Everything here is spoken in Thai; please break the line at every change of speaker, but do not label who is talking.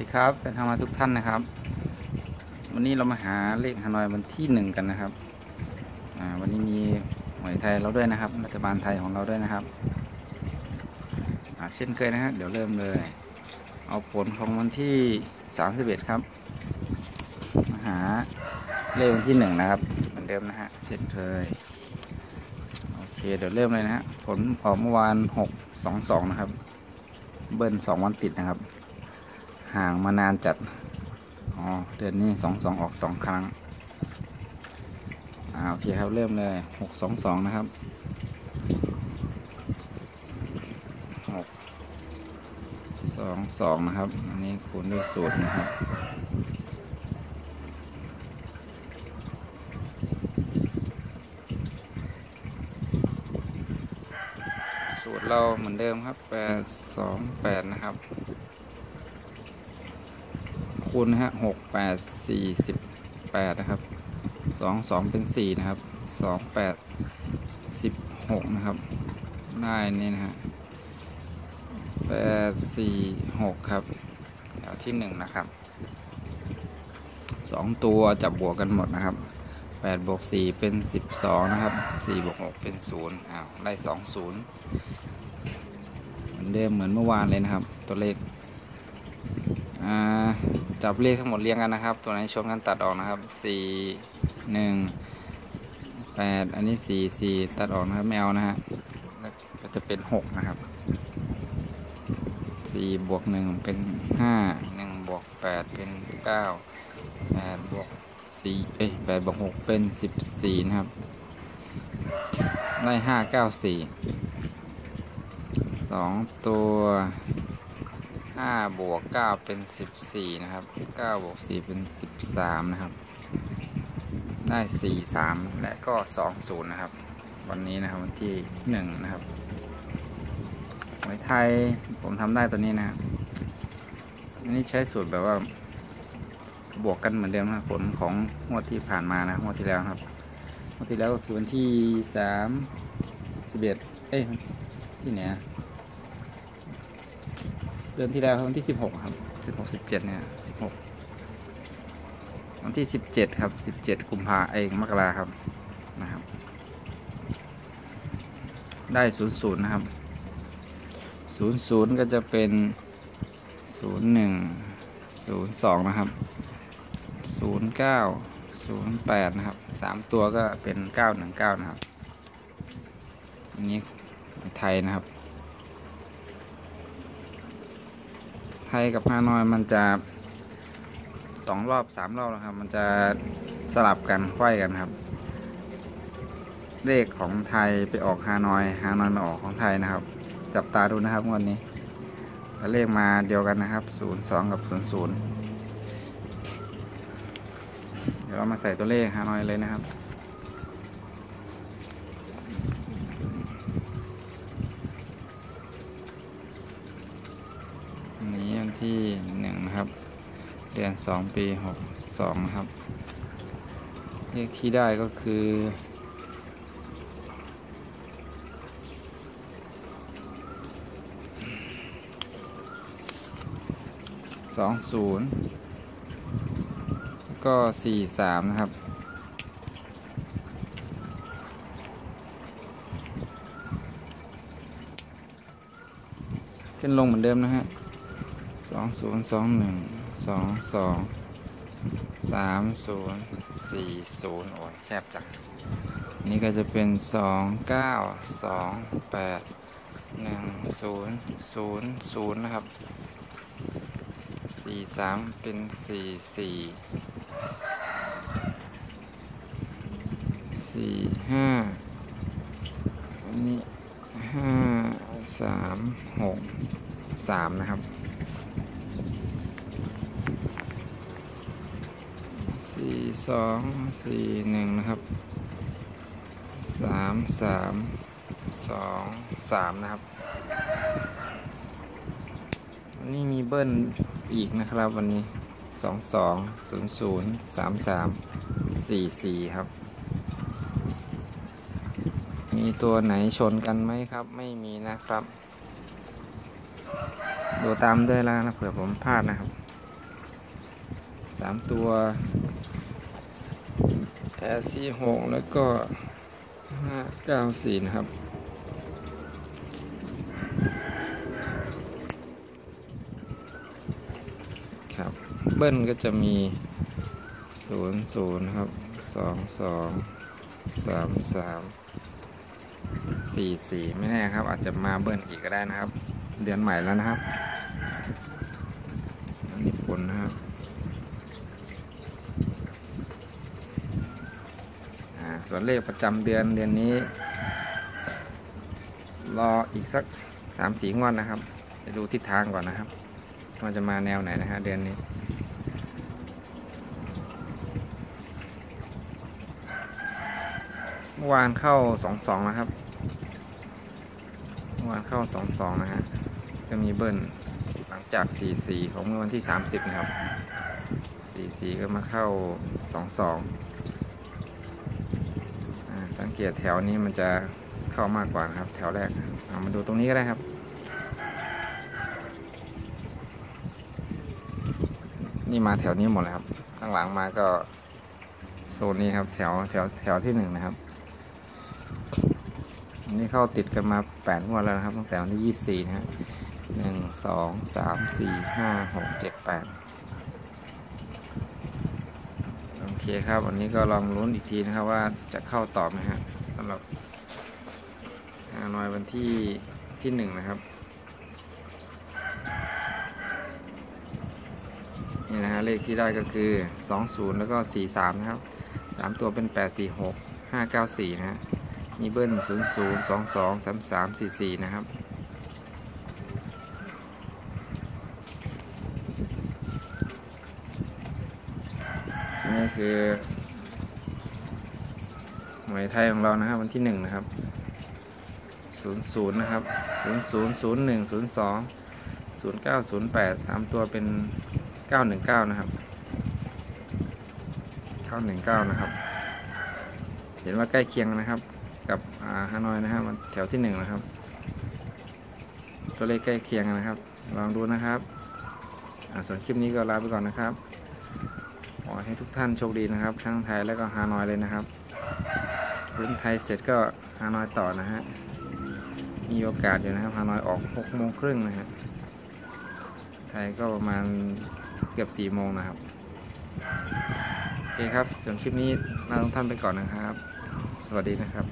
ดีครับเป็นทางมาทุกท่านนะครับ วันนี้เรามาหาเลขฮานอยวันที่หนึ่งกันนะครับวันนี้มีหวยไทยเราด้วยนะครับ รัฐบาลไทยของเราด้วยนะครับเช่นเคยนะฮะเดี๋ยวเริ่มเลย เอาผลของวันที่สามสิบเอ็ดครับมาหาเลขวันที่หนึ่งนะครับ เหมือนเดิมนะฮะเช่นเคยโอเคเดี๋ยวเริ่มเลยนะฮะผลออกเมื่อวานหกสองสองนะครับ เบิ้ลสองวันติดนะครับ ห่างมานานจัด อ๋อ เดือนนี้สองสองออกสองครั้ง อ่า โอเคครับ เริ่มเลยหกสองสองนะครับหกสองสองนะครับ อันนี้คูณด้วยสูตรนะครับสูตรเราเหมือนเดิมครับแปดสองแปดนะครับ คูณนะฮะหกแปดสี่สิบแปดนะครับสองสองเป็นสี่นะครับสองแปดสิบหกนะครับ ได้นี่นะฮะแปดสี่หกครับแถวที่หนึ่งนะครับสองตัวจับบวกกันหมดนะครับแปดบวกสี่เป็นสิบสองนะครับสี่บวกหกเป็นศูนย์อ้าวได้สองศูนย์เหมือนเดิมเหมือนเมื่อวานเลยนะครับ ตัวเลข จับเลขทั้งหมดเรียงกันนะครับ ตัวไหนชนกันตัดออกนะครับสี่หนึ่งแปดอันนี้สี่สี่ตัดออกนะครับไม่เอานะฮะแล้วก็จะเป็นหกนะครับสี่บวกหนึ่งเป็นห้าหนึ่งบวกแปดเป็นเก้าแปดบวกสี่เอ้ยแปดบวกหกเป็นสิบสี่นะครับ ได้ห้าเก้าสี่สองตัว ห้าบวกเก้าเป็นสิบสี่นะครับเก้าบวกสี่เป็นสิบสามนะครับ ได้สี่สามและก็สองศูนย์นะครับ วันนี้นะครับวันที่หนึ่งนะครับหวยไทยผมทำได้ตัวนี้นะครับอันนี้ใช้สูตรแบบว่า บวกกันเหมือนเดิมนะผลของงวดที่ผ่านมานะงวดที่แล้วครับงวดที่แล้วก็คือวันที่สามสิบเอ็ดเอ้ยที่ไหนอะ เดือนที่แล้วครับวันที่สิบหกครับสิบหกสิบเจ็ดเนี่ยสิบหกวันที่สิบเจ็ดครับสิบเจ็ดกุมภาเองมกราครับนะครับ ได้ศูนย์ศูนย์นะครับศูนย์ศูนย์ก็จะเป็นศูนย์หนึ่งศูนย์สองนะครับศูนย์เก้าศูนย์แปดนะครับสามตัวก็เป็นเก้าหนึ่งเก้านะครับอันนี้ไทยนะครับ ไทยกับฮานอยมันจะสองรอบสามรอบนะครับ มันจะสลับกันไขว้กันครับ เลขของไทยไปออกฮานอยฮานอยมาออกของไทยนะครับ จับตาดูนะครับงวันนี้แล้เลขมาเดียวกันนะครับศูนย์สองกับศูนย์ศูนย์เดี๋ยวเรามาใส่ตัวเลขฮานอยเลยนะครับ อันนี้วันที่ห นะครับ เดือนสองปีหกสองนะครับ เลขที่ได้ก็คือ สองศูนย์ก็สี่สามนะครับขึ้นลงเหมือนเดิมนะฮะ สองศูนย์สองหนึ่งสองสองสามศูนย์สี่ศูนย์โอ้ยแคบจังนี่ก็จะเป็นสองเก้าสองแปดหนึ่งศูนย์ศูนย์ศูนย์นะครับสี่สามเป็นสี่สี่สี่ห้าอันนี้ห้าสามหกสามนะครับ สองสี่หนึ่งนะครับสามสามสองสามนะครับวันนี้มีเบิ้ลอีกนะครับวันนี้สองสองศูนย์ศูนย์สามสามสี่สี่ครับ มีตัวไหนชนกันไหมครับ ไม่มีนะครับ ดูตามด้วยแล้วนะเผื่อผมพลาดนะครับสามตัว แอร์สี่หกแล้วก็ห้าเก้าสี่นะครับ ครับ เบิ้ลก็จะมีศูนย์ศูนย์ครับสองสองสามสามสี่สี่ไม่แน่ครับ อาจจะมาเบิ้ลอีกก็ได้นะครับ เดือนใหม่แล้วนะครับนนี้ผลนะครับอ่า ส่วนเลขประจำเดือนเดือนนี้ รออีกสักสามสี่งวดนะครับ จะดูทิศทางก่อนนะครับว่าจะมาแนวไหนนะฮะเดือนนี้เมื่อวานเข้าสองสองนะครับเมื่อวานเข้าสองสองนะฮะก็มีเบิ้ลหลังจากสี่สี่ของเมื่อวันที่สามสิบนะครับสี่สี่ก็มาเข้าสองสอง สังเกตแถวนี้มันจะเข้ามากกว่านะครับ แถวแรกเอามาดูตรงนี้ก็ได้ครับ นี่มาแถวนี้หมดเลยครับ ข้างหลังมาก็โซนนี้ครับ แถวแถวแถวที่หนึ่งนะครับนนี้เข้าติดกันมาแปดงวดแล้วนะครับตั้งแต่วันที่ยี่สิบสี่นะฮะหนึ่งสองสามสี่ห้าหกเจ็ดแปดโอ เคครับ วันนี้ก็ลองลุ้นอีกทีนะครับว่าจะเข้าต่อไหมฮะสำหรับฮานอยวันที่ที่หนึ่งนะครับ นี่นะฮะเลขที่ได้ก็คือ 20 แล้วก็ 43 นะครับ 3 ตัวเป็น 846 594 นะฮะมีเบิ้ล 00 22 33 44 นะครับ นี่คือหมวยไทยของเรานะครับวันที่หนึ่งนะครับศูนย์ศูนย์นะครับศูนย์ศูนย์ศูนย์หนึ่งศูนย์สองศูนย์เก้าศูนย์แปดสามตัวเป็นเก้าหนึ่งเก้านะครับเก้าหนึ่งเก้านะครับ เห็นว่าใกล้เคียงนะครับ กับฮานอยนะครับแถวที่หนึ่งนะครับ ตัวเลขใกล้เคียงนะครับ ลองดูนะครับส่วนคลิปนี้ก็ลาไปก่อนนะครับ อให้ทุกท่านโชคดีนะครับ ทั้งไทยและก็ฮานอยเลยนะครับพื้นไทยเสร็จก็ฮานอยต่อนะฮะ มีโอกาสอยู่นะครับฮานอยออก6โมงครึ่งนะฮะ ไทยก็ประมาณเกือบ4โมงนะครับ โอเคครับส่วนคลิปนี้ลาทุกท่านไปก่อนนะครับ สวัสดีนะครับ